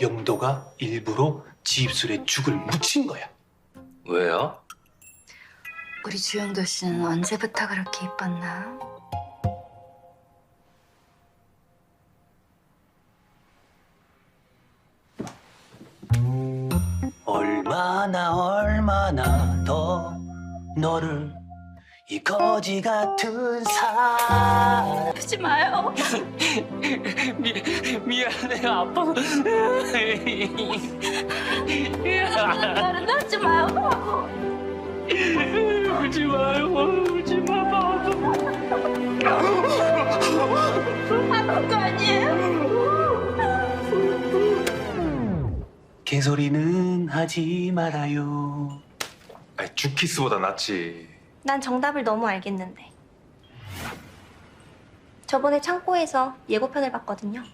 영도가 일부러 지 입술에 죽을 묻힌 거야. 왜요? 우리 주영도 씨는 언제부터 그렇게 이뻤나? 얼마나 얼마나 더 너를 이 거지 같은 사람 아프지 마요. 미, 미안해 아파서 나를 낳지 마요. 울지 마요 울지 마 아픈 거 아니에요? 개소리는 하지 말아요. 아니 주키스보다 낫지. 난 정답을 너무 알겠는데. 저번에 창고에서 예고편을 봤거든요.